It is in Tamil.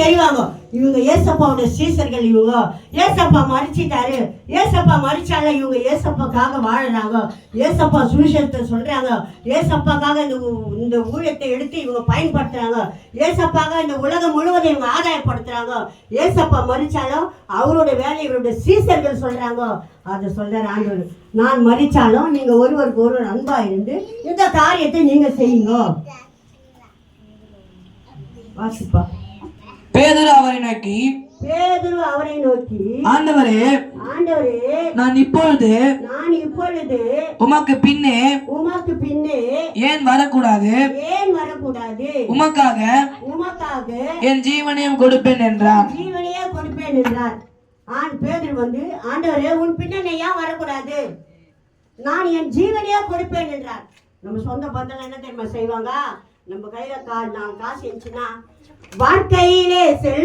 தெரிவாங்க இவங்க ஏசப்பாவோட சீசர்கள் இவங்க. ஏசப்பா மறிச்சிட்டாரு. ஏசப்பா மறிச்சால இவங்க ஏசப்பாக்காக வாழறாங்க. ஏசப்பா சுவிசேஷத்தை சொல்றாங்க. ஏசப்பாக்காக இந்த இந்த ஊழியத்தை எடுத்து இவங்க பயன்படுத்துறாங்க. ஏசப்பாக இந்த உலகம் முழுவதும் இவங்க ஆதாயப்படுத்துறாங்க. ஏசப்பா மறிச்சாலும் அவரோட வேலை இவருடைய சீசர்கள் சொல்றாங்க. அதை சொல்றாரு ஆண்டவர். நான் மறிச்சாலும் நீங்க ஒருவருக்கு ஒருவர் அன்பா இருந்து இந்த காரியத்தை நீங்க செய்யுங்க. வாசிப்பா. பேதுரு அவரை நோக்கி பேதுரு அவரை நோக்கி ஆண்டவரே ஆண்டவரே நான் இப்பொழுது நான் இப்பொழுது உமக்கு பின்னே உமக்கு பின்னே ஏன் வரக்கூடாது? ஏன் வரக்கூடாது? உமக்காக உமக்காக என் ஜீவனையும் கொடுப்பேன் என்றார். ஜீவனையே கொடுப்பேன் என்றார். ஆண் பேதுரு வந்து ஆண்டவரே உன் பின்னணி ஏன் வரக்கூடாது? நான் என் ஜீவனையே கொடுப்பேன் என்றார். நம்ம சொந்த பந்தம் என்ன தெரியுமா செய்வாங்க? நம்ம கையில கா நான் காசு இருந்துச்சுன்னா வாழ்க்கையிலே செல்